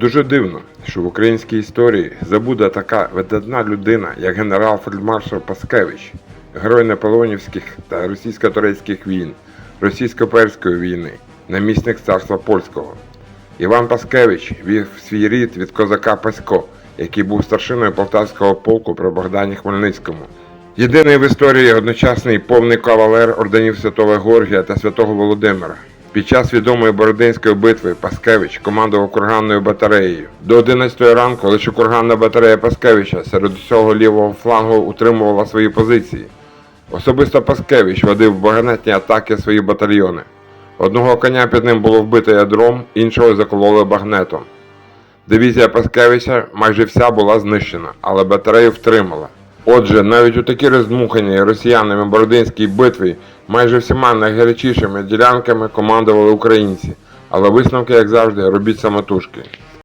Дуже дивно, що в українській історії забуде така видатна людина, як генерал-фельдмаршал Паскевич, герой наполеонівських та російсько-турецьких війн, російсько-перської війни, намісник царства польського. Іван Паскевич вів свій рід від козака Пасько, який був старшиною полтавського полку при Богдані Хмельницькому. Єдиний в історії одночасний повний кавалер орденів Святого Георгія та Святого Володимира. Під час відомої Бородинської битви Паскевич командував курганною батареєю. До 11 ранку лише курганна батарея Паскевича серед усього лівого флангу утримувала свої позиції. Особисто Паскевич водив баганетні атаки свої батальйони. Одного коня під ним було вбито ядром, іншого закололи багнетом. Дивізія Паскевича майже вся була знищена, але батарею втримала. Отже, навіть у такій роздмуханій росіянами Бородинській битві майже всіма найгарячішими ділянками командували українці, але висновки, як завжди, робіть самотужки.